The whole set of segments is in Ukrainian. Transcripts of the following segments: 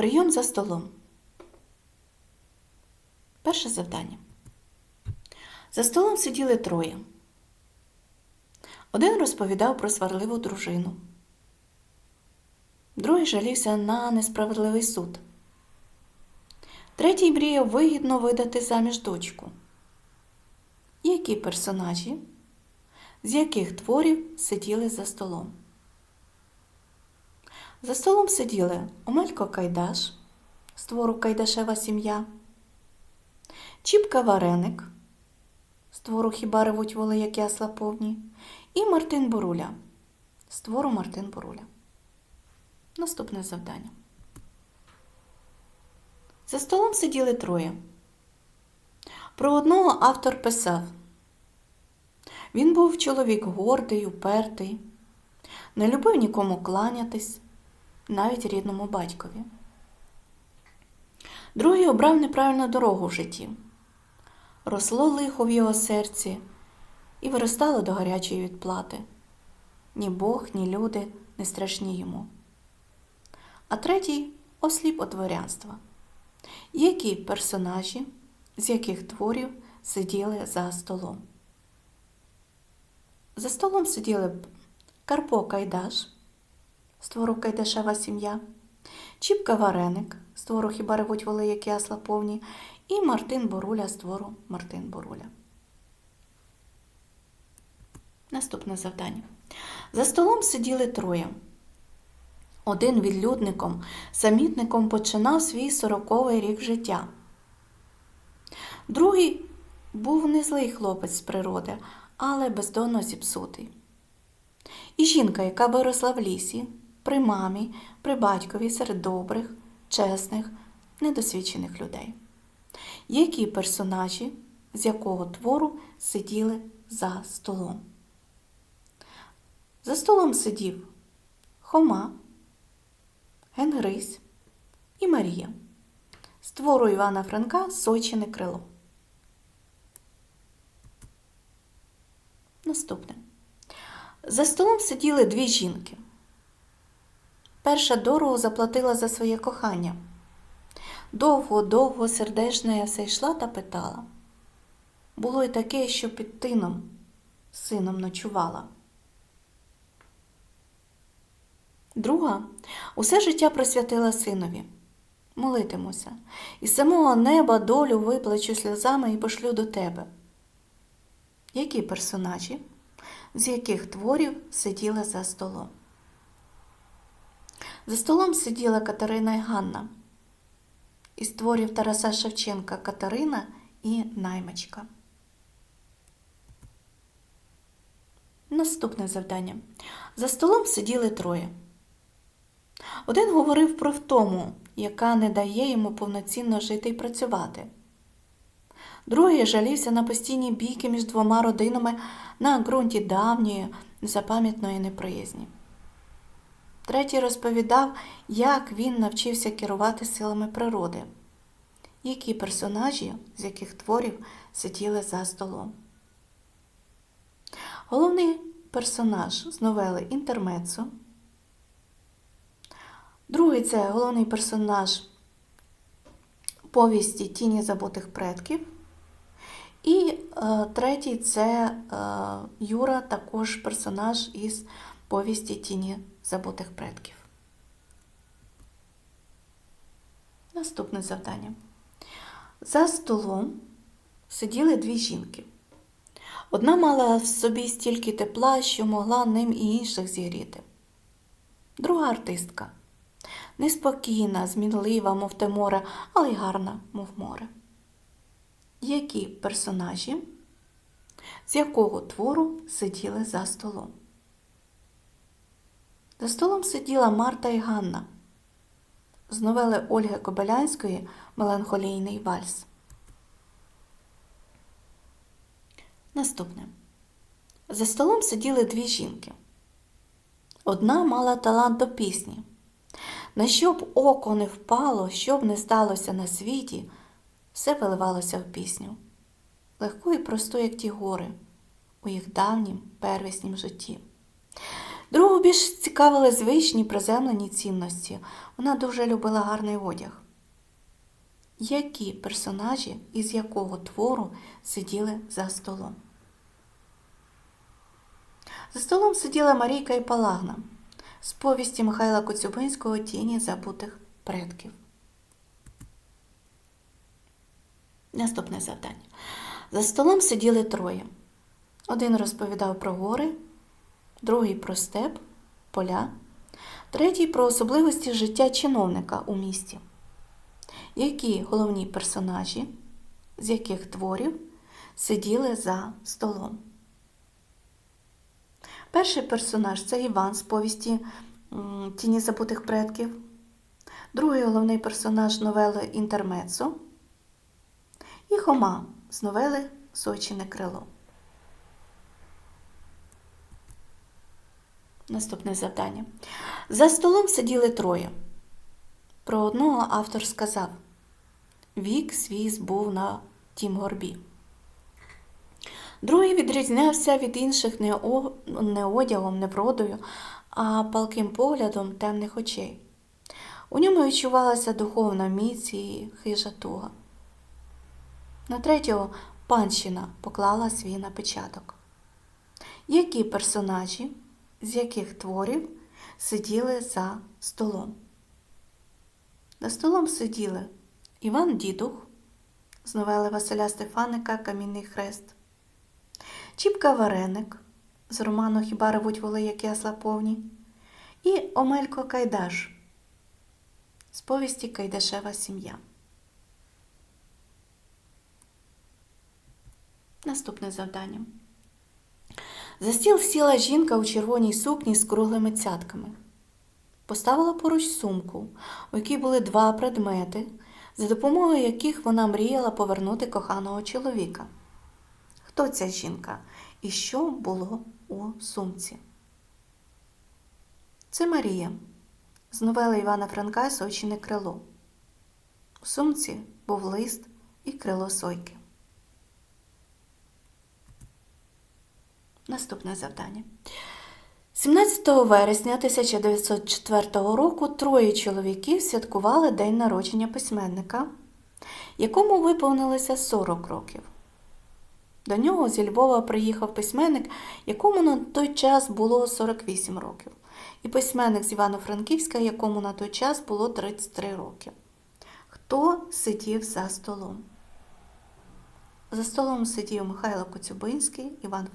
Прийом за столом. Перше завдання. За столом сиділи троє. Один розповідав про сварливу дружину. Другий жалівся на несправедливий суд. Третій мріяв вигідно видати заміж дочку. Які персонажі, з яких творів сиділи за столом? За столом сиділи Омелько Кайдаш, з твору Кайдашева сім'я, Чіпка Вареник, з твору Хіба ревуть воли, як ясла повні, і Мартин Боруля, з твору Мартин Боруля. Наступне завдання. За столом сиділи троє. Про одного автор писав. Він був чоловік гордий, упертий, не любив нікому кланятись, навіть рідному батькові. Другий обрав неправильну дорогу в житті. Росло лихо в його серці і виростало до гарячої відплати. Ні Бог, ні люди не страшні йому. А третій осліп от дворянства. Які персонажі, з яких творів сиділи за столом? За столом сиділи Карпо Кайдаш, з твору Кайдашева сім'я, Чіпка Вареник, з твору Хіба ревуть воли, як ясла повні, і Мартин Боруля з твору Мартин Боруля. Наступне завдання. За столом сиділи троє. Один відлюдником, самітником починав свій сороковий рік життя. Другий був не злий хлопець з природи, але бездонно зіпсутий. І жінка, яка виросла в лісі, при мамі, при батькові серед добрих, чесних, недосвідчених людей. Які персонажі, з якого твору сиділи за столом? За столом сидів Хома, Генгрись і Марія. З твору Івана Франка Сойчине крило. Наступне. За столом сиділи дві жінки. Перша дорого заплатила за своє кохання. Довго, довго сердешна я все йшла та питала. Було й таке, що під тином сином ночувала. Друга усе життя присвятила синові. Молитимуся, і з самого неба долю виплачу сльозами і пошлю до тебе. Які персонажі, з яких творів сиділа за столом? За столом сиділа Катерина і Ганна. Із творів Тараса Шевченка Катерина і Наймичка. Наступне завдання. За столом сиділи троє. Один говорив про втому, яка не дає йому повноцінно жити і працювати. Другий жалівся на постійні бійки між двома родинами на ґрунті давньої, незапам'ятної неприязні. Третій розповідав, як він навчився керувати силами природи, які персонажі, з яких творів сиділи за столом. Головний персонаж з новели Інтермецо. Другий це головний персонаж повісті Тіні забутих предків. І е, третій це е, Юра, також персонаж із повісті Тіні забутих предків. Наступне завдання. За столом сиділи дві жінки. Одна мала в собі стільки тепла, що могла ним і інших зігріти. Друга артистка неспокійна, змінлива, мов те море, але й гарна, мов море. Які персонажі, з якого твору сиділи за столом? За столом сиділа Марта і Ганна з новели Ольги Кобилянської Меланхолійний вальс. Наступне. За столом сиділи дві жінки. Одна мала талант до пісні. На що б око не впало, що б не сталося на світі, все виливалося в пісню, легку і просту, як ті гори, у їх давнім первіснім житті. Другу більш цікавили звичні приземлені цінності. Вона дуже любила гарний одяг. Які персонажі із якого твору сиділи за столом? За столом сиділа Марійка і Палагна з повісті Михайла Коцюбинського Тіні забутих предків. Наступне завдання. За столом сиділи троє. Один розповідав про гори, другий про степ, поля, третій про особливості життя чиновника у місті. Які головні персонажі, з яких творів сиділи за столом? Перший персонаж це Іван з повісті Тіні забутих предків. Другий головний персонаж новели Інтермецо. І Хома з новели Сочине крило. Наступне завдання. За столом сиділи троє. Про одного автор сказав Вік свій збув на тім горбі. Другий відрізнявся від інших не одягом, не вродою, а палким поглядом темних очей. У ньому відчувалася духовна міць і хижа туга. На третього панщина поклала свій напечаток. Які персонажі, з яких творів сиділи за столом? За столом сиділи Іван Дідух з новели Василя Стефаника Камінний хрест, Чіпка Вареник з роману Хіба ревуть воли, як ясла повні, і Омелько Кайдаш з повісті Кайдашева сім'я. Наступне завдання. За стіл сіла жінка у червоній сукні з круглими цятками. Поставила поруч сумку, у якій були два предмети, за допомогою яких вона мріяла повернути коханого чоловіка. Хто ця жінка і що було у сумці? Це Марія з новели Івана Франка Сочине крило. У сумці був лист і крило сойки. Наступне завдання. 17 вересня 1904 року троє чоловіків святкували день народження письменника, якому виповнилося 40 років. До нього зі Львова приїхав письменник, якому на той час було 48 років, і письменник з Івано-Франківська, якому на той час було 33 роки. Хто сидів за столом? За столом сидів Михайло Коцюбинський, Іван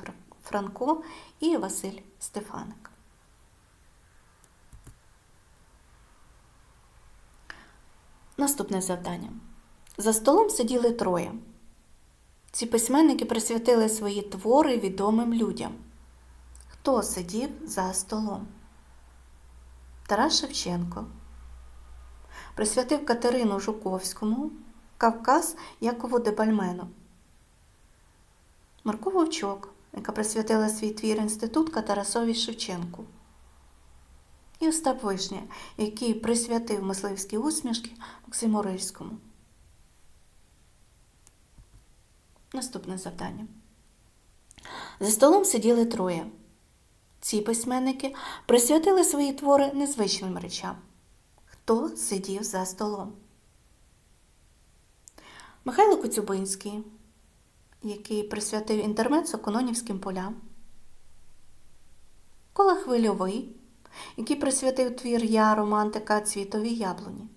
Франко і Василь Стефаник. Наступне завдання. За столом сиділи троє. Ці письменники присвятили свої твори відомим людям. Хто сидів за столом? Тарас Шевченко. Присвятив Катерину Жуковському, Кавказ Якову Дебальмену. Марко Вовчок, яка присвятила свій твір інститутка Тарасові Шевченку. І Остап Вишня, який присвятив мисливські усмішки Максиму Рильському. Наступне завдання. За столом сиділи троє. Ці письменники присвятили свої твори незвичним речам. Хто сидів за столом? Михайло Коцюбинський, який присвятив інтермецо Кононівським полям. Кола Хвильовий, який присвятив твір Я романтика цвітові яблуні.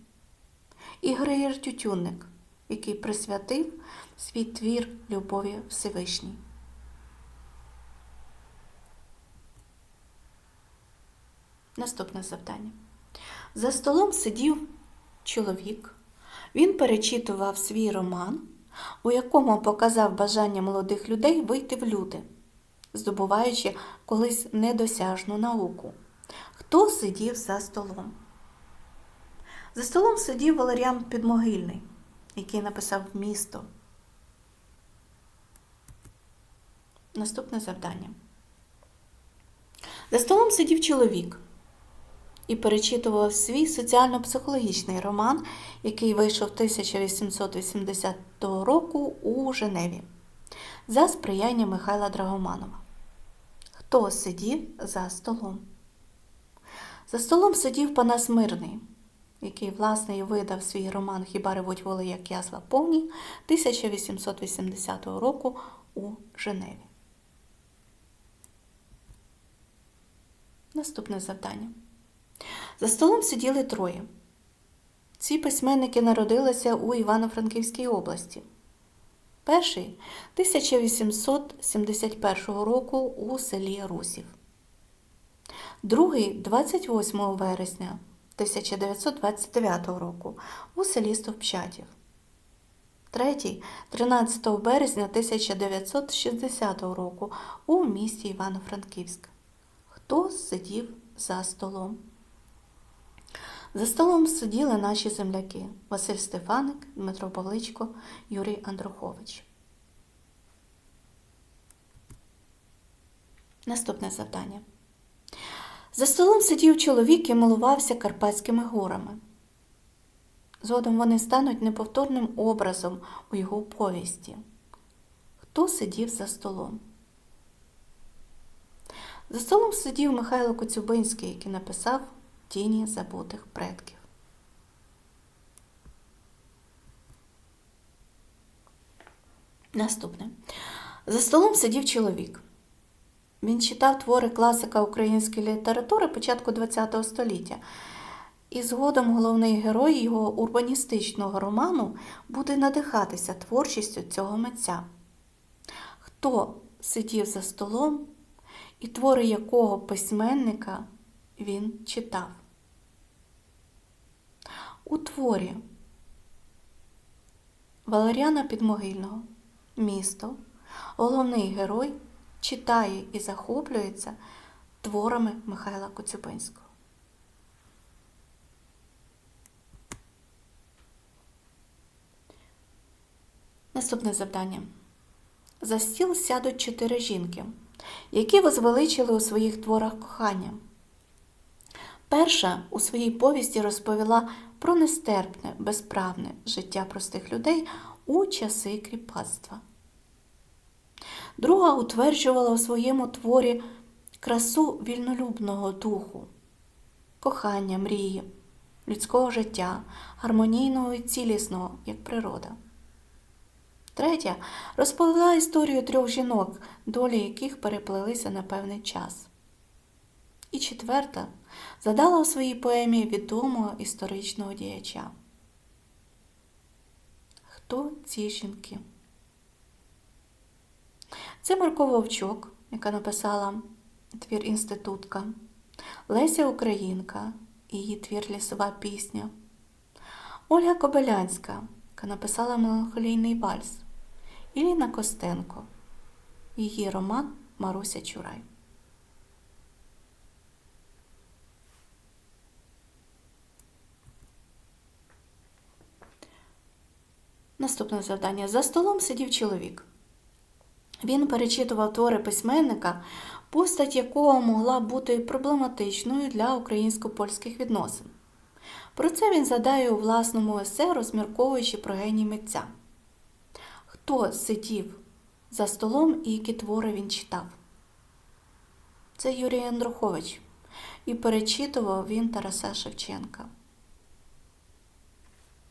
І Григір Тютюнник, який присвятив свій твір Любові Всевишній. Наступне завдання. За столом сидів чоловік. Він перечитував свій роман, у якому показав бажання молодих людей вийти в люди, здобуваючи колись недосяжну науку. Хто сидів за столом? За столом сидів Валеріан Підмогильний, який написав місто. Наступне завдання. За столом сидів чоловік і перечитував свій соціально-психологічний роман, який вийшов 1880 року у Женеві за сприяння Михайла Драгоманова. Хто сидів за столом? За столом сидів Панас Мирний, який, власне, і видав свій роман Хіба ревуть воли, як ясла повні 1880 року у Женеві. Наступне завдання. За столом сиділи троє. Ці письменники народилися у Івано-Франківській області. Перший 1871 року у селі Русів. Другий 28 вересня 1929 року у селі Стовпчатів. Третій 13 березня 1960 року у місті Івано-Франківськ. Хто сидів за столом? За столом сиділи наші земляки Василь Стефаник, Дмитро Павличко, Юрій Андрухович. Наступне завдання. За столом сидів чоловік і милувався Карпатськими горами. Згодом вони стануть неповторним образом у його повісті. Хто сидів за столом? За столом сидів Михайло Коцюбинський, який написав Тіні забутих предків. Наступне. За столом сидів чоловік. Він читав твори класика української літератури початку ХХ століття. І згодом головний герой його урбаністичного роману буде надихатися творчістю цього митця. Хто сидів за столом і твори якого письменника він читав? У творі Валеріана Підмогильного Місто головний герой читає і захоплюється творами Михайла Коцюбинського. Наступне завдання. За стіл сядуть чотири жінки, які возвеличили у своїх творах кохання. Перша у своїй повісті розповіла про нестерпне, безправне життя простих людей у часи кріпацтва. Друга утверджувала у своєму творі красу вільнолюбного духу, кохання, мрії, людського життя, гармонійного і цілісного, як природа. Третя розповіла історію трьох жінок, долі яких переплелися на певний час. І четверта задала у своїй поемі відомого історичного діяча. Хто ці жінки? Це Марко Вовчок, яка написала твір Інститутка, Леся Українка, її твір Лісова пісня, Ольга Кобилянська, яка написала Меланхолійний вальс, Іліна Костенко, її роман Маруся Чурай. Наступне завдання. За столом сидів чоловік. Він перечитував твори письменника, постать якого могла бути проблематичною для українсько-польських відносин. Про це він задає у власному есе, розмірковуючи про геній митця. Хто сидів за столом і які твори він читав? Це Юрій Андрухович. І перечитував він Тараса Шевченка.